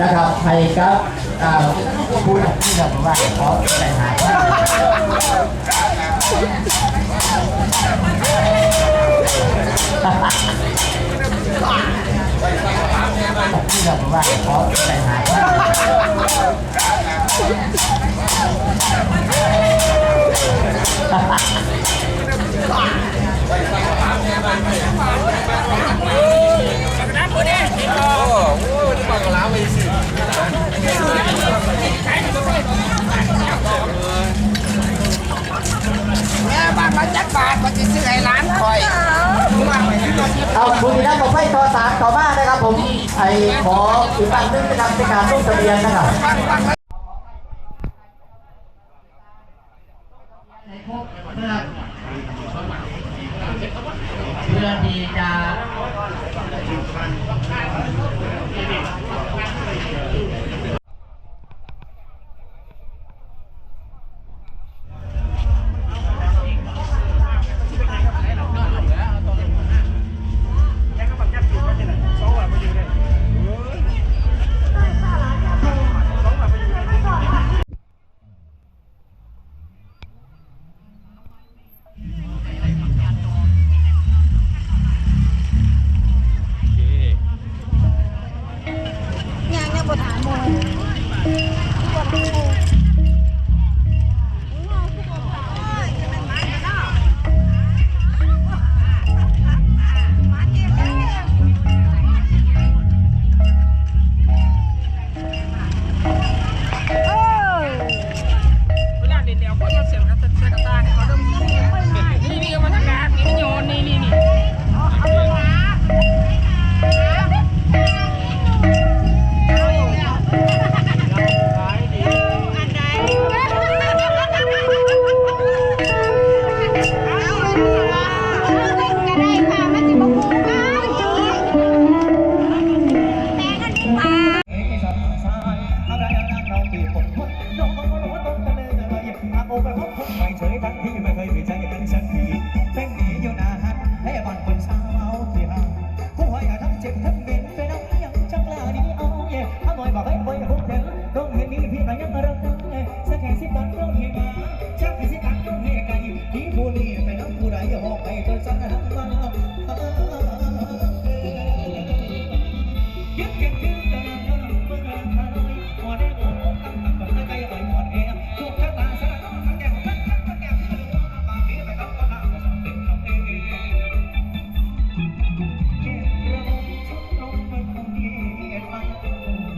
นะครับให้กับอ่าผู้ที่เราบอกว่าขอใจหายที่เราบอกว่าขอ เอาคุณที่นั่งบอกไฟต่อสามต่อมานะครับผมไอ้ขออีกฝั่งนึงนะครับเป็นการลงทะเบียนนะครับเพื่อที่จะ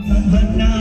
बना